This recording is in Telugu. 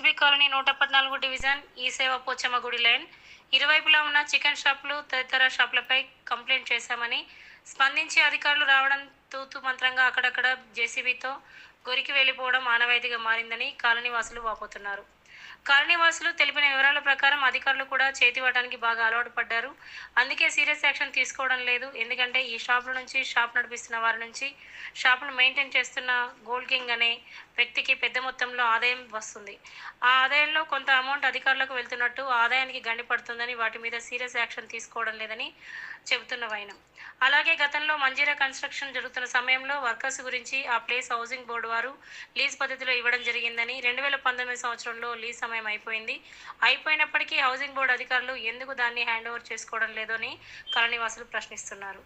హెచ్బి కాలనీ నూట పద్నాలుగు డివిజన్ ఈ సేవ పోచమ్మ గుడి లైన్. ఇరువైపులా ఉన్న చికెన్ షాపులు తదితర షాపులపై కంప్లైంట్ చేశామని స్పందించి అధికారులు రావడం తూతు మంత్రంగా అక్కడక్కడ జేసీబీతో గొరికి వెళ్ళిపోవడం ఆనవాయితీగా మారిందని కాలనీ వాసులు వాపోతున్నారు. కాలనీవాసులు తెలిపిన వివరాల ప్రకారం అధికారులు కూడా చేతివ్వడానికి బాగా అలవాటు పడ్డారు. అందుకే సీరియస్ యాక్షన్ తీసుకోవడం లేదు. ఎందుకంటే ఈ షాపుల నుంచి షాప్ నడిపిస్తున్న వారి నుంచి షాపును మెయింటైన్ చేస్తున్న గోల్డ్ కింగ్ అనే వ్యక్తికి పెద్ద మొత్తంలో ఆదాయం వస్తుంది. ఆ ఆదాయంలో కొంత అమౌంట్ అధికారులకు వెళ్తున్నట్టు ఆదాయానికి ఆదాయానికి గండిపడుతుందని వాటి మీద సీరియస్ యాక్షన్ తీసుకోవడం లేదని చెబుతున్న వైనం. అలాగే గతంలో మంజీరా కన్స్ట్రక్షన్ జరుగుతున్న సమయంలో వర్కర్స్ గురించి ఆ ప్లేస్ హౌసింగ్ బోర్డు వారు లీజ్ పద్ధతిలో ఇవ్వడం జరిగిందని రెండు వేల పంతొమ్మిది సంవత్సరంలో లీజ్ సమయం అయిపోయింది. అయిపోయినప్పటికీ హౌసింగ్ బోర్డు అధికారులు ఎందుకు దాన్ని హ్యాండ్ ఓవర్ చేసుకోవడం లేదో అని కాలనీవాసులు ప్రశ్నిస్తున్నారు.